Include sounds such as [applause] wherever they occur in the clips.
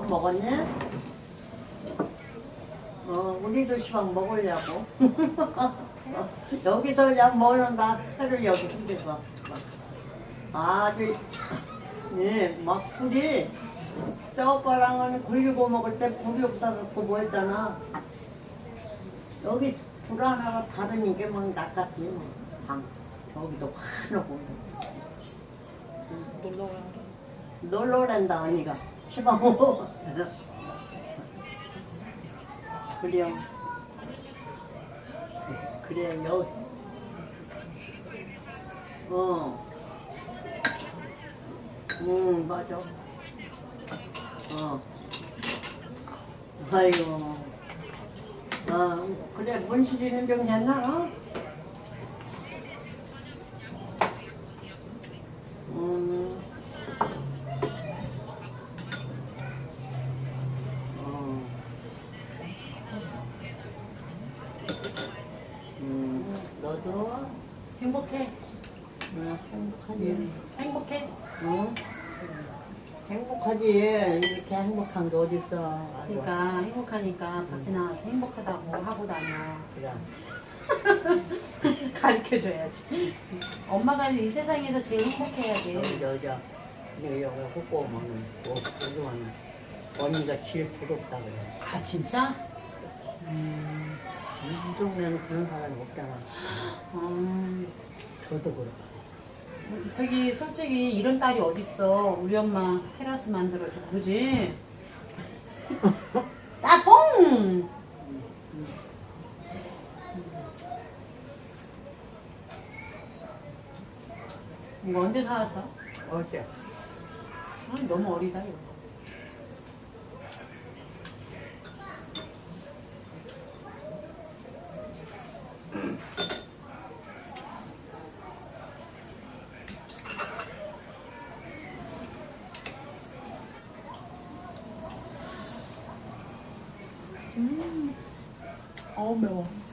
먹었니? 어, 우리도 시방 먹으려고. [laughs] 여기서 그냥 먹는다. 새를 여기 힘들어. 아주, 네, 막 불이, 저 오빠랑은 굴리고 먹을 때 불이 없어갖고 뭐 했잖아. 여기 불 하나가 다르니까 막 낚았지. 뭐. 방, 저기도 환하고. 놀러 가라. 놀러 오란다, 언니가. 먹어. 그래요. 그래, 여 어. 응, 맞아. 어. 아이고. 아, 그래, 문실이는 좀 했나? 어? 음, 너 들어와? 행복해. 응, 행복하지. 행복해. 응? 행복하지. 이렇게 행복한 게 어딨어. 그러니까 행복하니까 밖에 나가서 행복하다고 하고 다녀. 그래. [laughs] 가르쳐줘야지. 엄마가 이 세상에서 제일 행복해야 돼. 여기 여기 여기 호고 먹는 뭐 여기와는 언니가 제일 부럽다 그래. 아 진짜? 음, 이 동네는 그런 사람이 없잖아. 음, 저도 그래. 저기 솔직히 이런 딸이 어딨어. 우리 엄마 테라스 만들어주고 그지? [laughs] 따봉! 이거 언제 사왔어? 어때? 아, 너무 어리다 이거. 음, 어우 매워.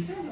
Isso é